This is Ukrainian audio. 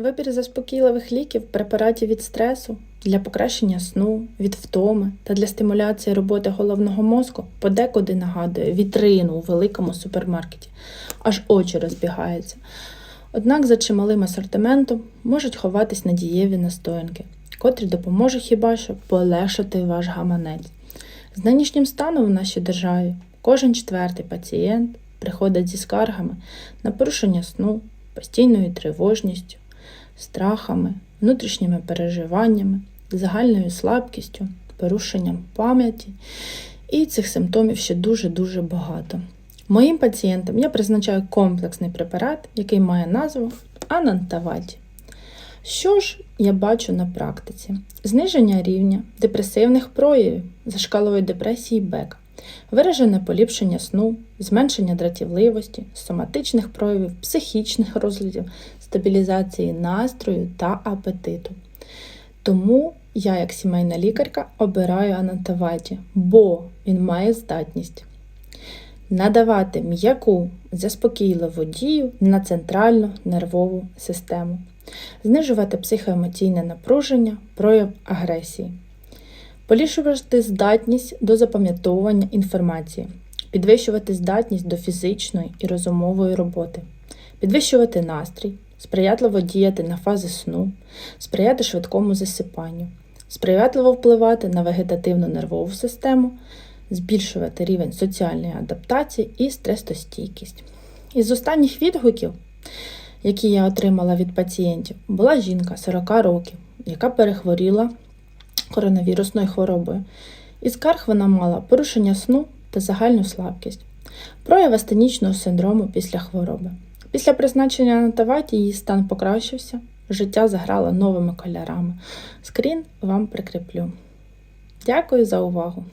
Вибір заспокійливих ліків, препаратів від стресу для покращення сну, від втоми та для стимуляції роботи головного мозку подекуди нагадує вітрину у великому супермаркеті, аж очі розбігаються. Однак за чималим асортиментом можуть ховатись надієві настоянки, котрі допоможуть хіба що полегшити ваш гаманець. З нинішнім станом в нашій державі кожен четвертий пацієнт приходить зі скаргами на порушення сну, постійною тривожністю, страхами, внутрішніми переживаннями, загальною слабкістю, порушенням пам'яті. І цих симптомів ще дуже-дуже багато. Моїм пацієнтам я призначаю комплексний препарат, який має назву Анантаваті. Що ж я бачу на практиці? Зниження рівня депресивних проявів за шкалою депресії Бека, виражене поліпшення сну, зменшення дратівливості, соматичних проявів, психічних розладів, стабілізації настрою та апетиту. Тому я, як сімейна лікарка, обираю анантаваті, бо він має здатність надавати м'яку заспокійливу дію на центральну нервову систему, знижувати психоемоційне напруження, прояв агресії, поліпшувати здатність до запам'ятовування інформації, підвищувати здатність до фізичної і розумової роботи, підвищувати настрій, сприятливо діяти на фази сну, сприяти швидкому засипанню, сприятливо впливати на вегетативну нервову систему, збільшувати рівень соціальної адаптації і стресостійкість. Із останніх відгуків, які я отримала від пацієнтів, була жінка 40 років, яка перехворіла коронавірусною хворобою. Із скарг вона мала порушення сну та загальну слабкість, прояв астенічного синдрому після хвороби. Після призначення на Таваті її стан покращився, життя заграло новими кольорами. Скрін вам прикріплю. Дякую за увагу!